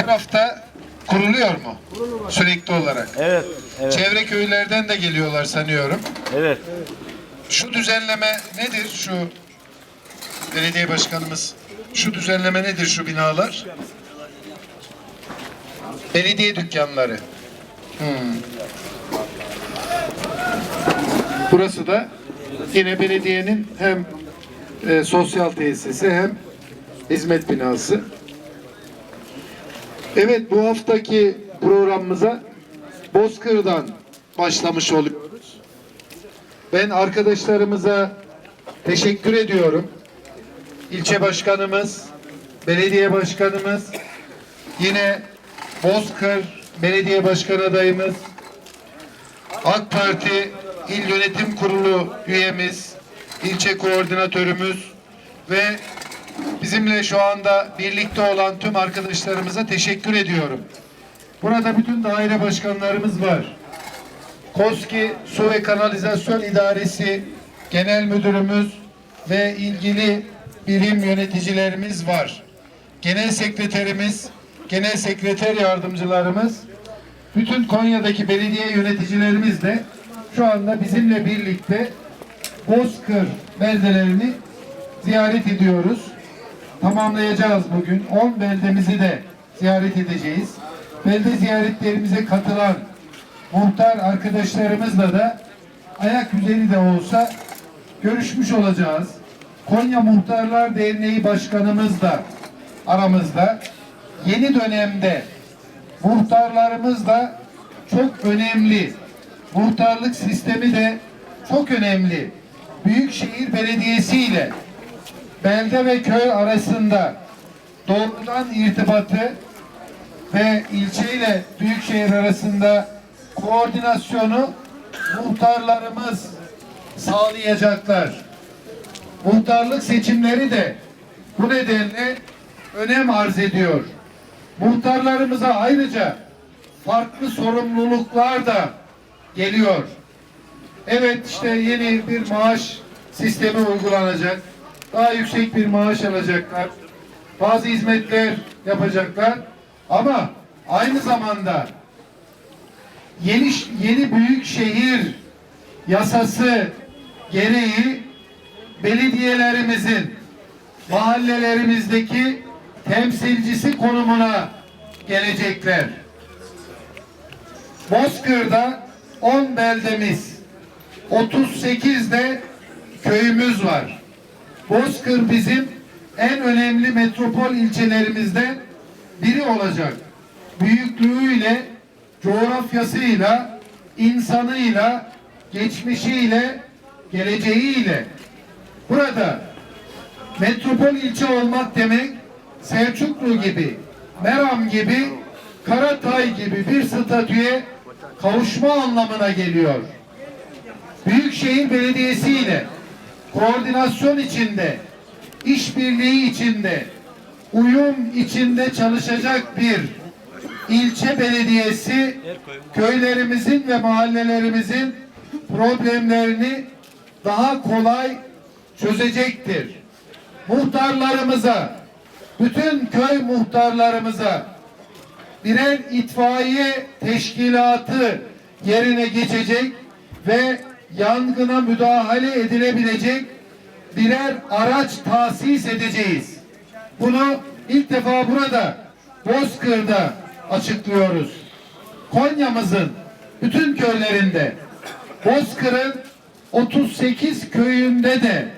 her hafta kuruluyor mu? Sürekli olarak. Evet, evet, Çevre köylerden de geliyorlar sanıyorum. evet. Şu düzenleme nedir şu belediye başkanımız? Şu düzenleme nedir şu binalar? Belediye dükkanları. Hmm. Burası da yine belediyenin hem e, sosyal tesisi hem hizmet binası. Evet bu haftaki programımıza Bozkır'dan başlamış oluyoruz. Ben arkadaşlarımıza teşekkür ediyorum. İlçe başkanımız, belediye başkanımız, yine Bozkır Belediye Başkan adayımız, AK Parti İl Yönetim Kurulu üyemiz, ilçe koordinatörümüz ve bizimle şu anda birlikte olan tüm arkadaşlarımıza teşekkür ediyorum. Burada bütün daire başkanlarımız var. KOSKİ Su ve Kanalizasyon İdaresi Genel Müdürümüz ve ilgili birim yöneticilerimiz var. Genel Sekreterimiz, Genel Sekreter Yardımcılarımız, bütün Konya'daki belediye yöneticilerimiz de şu anda bizimle birlikte Bozkır beldelerini ziyaret ediyoruz. Tamamlayacağız bugün. 10 beldemizi de ziyaret edeceğiz. Belde ziyaretlerimize katılan muhtar arkadaşlarımızla da ayak üzeri de olsa görüşmüş olacağız. Konya Muhtarlar Derneği Başkanımız da aramızda. Yeni dönemde muhtarlarımız da çok önemli. Muhtarlık sistemi de çok önemli. Büyükşehir Belediyesi ile belde ve köy arasında doğrudan irtibatı ve ilçe ile büyükşehir arasında koordinasyonu muhtarlarımız sağlayacaklar. Muhtarlık seçimleri de bu nedenle önem arz ediyor. Muhtarlarımıza ayrıca farklı sorumluluklar da geliyor. Evet işte yeni bir maaş sistemi uygulanacak. Daha yüksek bir maaş alacaklar. Bazı hizmetler yapacaklar. Ama aynı zamanda yeni yeni büyük şehir yasası gereği belediyelerimizin mahallelerimizdeki temsilcisi konumuna gelecekler. Bozkır'da 10 beldemiz, 38 de köyümüz var. Bozkır bizim en önemli metropol ilçelerimizden biri olacak. Büyüklüğüyle, coğrafyasıyla, insanıyla, geçmişiyle, geleceğiyle. Burada metropol ilçe olmak demek Selçuklu gibi, Meram gibi, Karatay gibi bir statüye kavuşma anlamına geliyor. Büyükşehir Belediyesi ile koordinasyon içinde, işbirliği içinde, uyum içinde çalışacak bir ilçe belediyesi köylerimizin ve mahallelerimizin problemlerini daha kolay çözecektir. Muhtarlarımıza, bütün köy muhtarlarımıza birer itfaiye teşkilatı yerine geçecek ve yangına müdahale edilebilecek birer araç tahsis edeceğiz. Bunu ilk defa burada Bozkır'da açıklıyoruz. Konya'mızın bütün köylerinde Bozkır'ın 38 köyünde de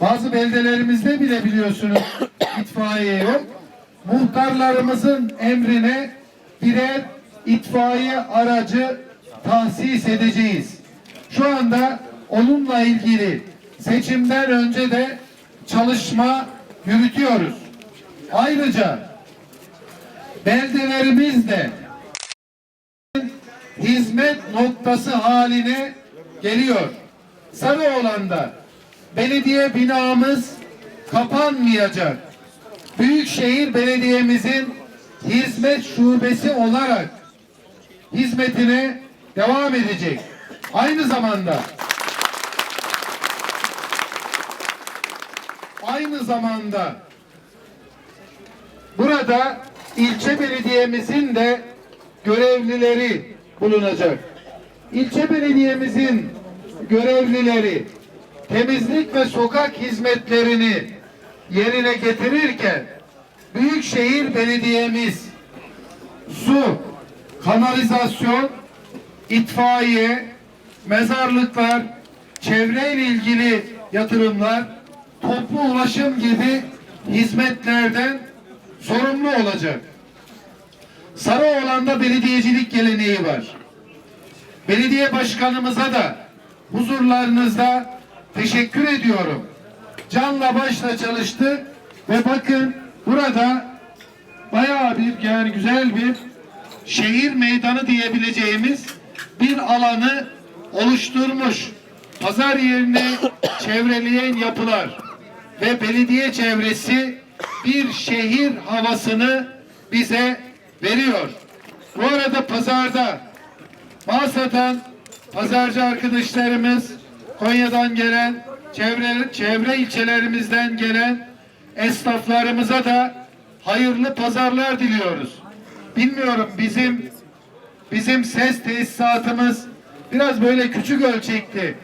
bazı beldelerimizde bile biliyorsunuz itfaiye yok. Muhtarlarımızın emrine birer itfaiye aracı tahsis edeceğiz. Şu anda onunla ilgili seçimden önce de çalışma yürütüyoruz. Ayrıca beldelerimiz de hizmet noktası haline geliyor. Sarıoğlan'da belediye binamız kapanmayacak. Büyükşehir Belediye'mizin hizmet şubesi olarak hizmetine devam edecek. Aynı zamanda aynı zamanda burada ilçe belediyemizin de görevlileri bulunacak. İlçe belediyemizin görevlileri temizlik ve sokak hizmetlerini yerine getirirken Büyükşehir Belediyemiz su, kanalizasyon, itfaiye, mezarlıklar, çevreyle ilgili yatırımlar, toplu ulaşım gibi hizmetlerden sorumlu olacak. Sarıoğlan'da belediyecilik geleneği var. Belediye başkanımıza da huzurlarınızda teşekkür ediyorum. Canla başla çalıştı ve bakın burada bayağı bir yani güzel bir şehir meydanı diyebileceğimiz bir alanı oluşturmuş. Pazar yerini çevreleyen yapılar ve belediye çevresi bir şehir havasını bize veriyor. Bu arada pazarda mal satan pazarcı arkadaşlarımız Konya'dan gelen çevre, çevre ilçelerimizden gelen esnaflarımıza da hayırlı pazarlar diliyoruz. Bilmiyorum bizim bizim ses tesisatımız biraz böyle küçük ölçekli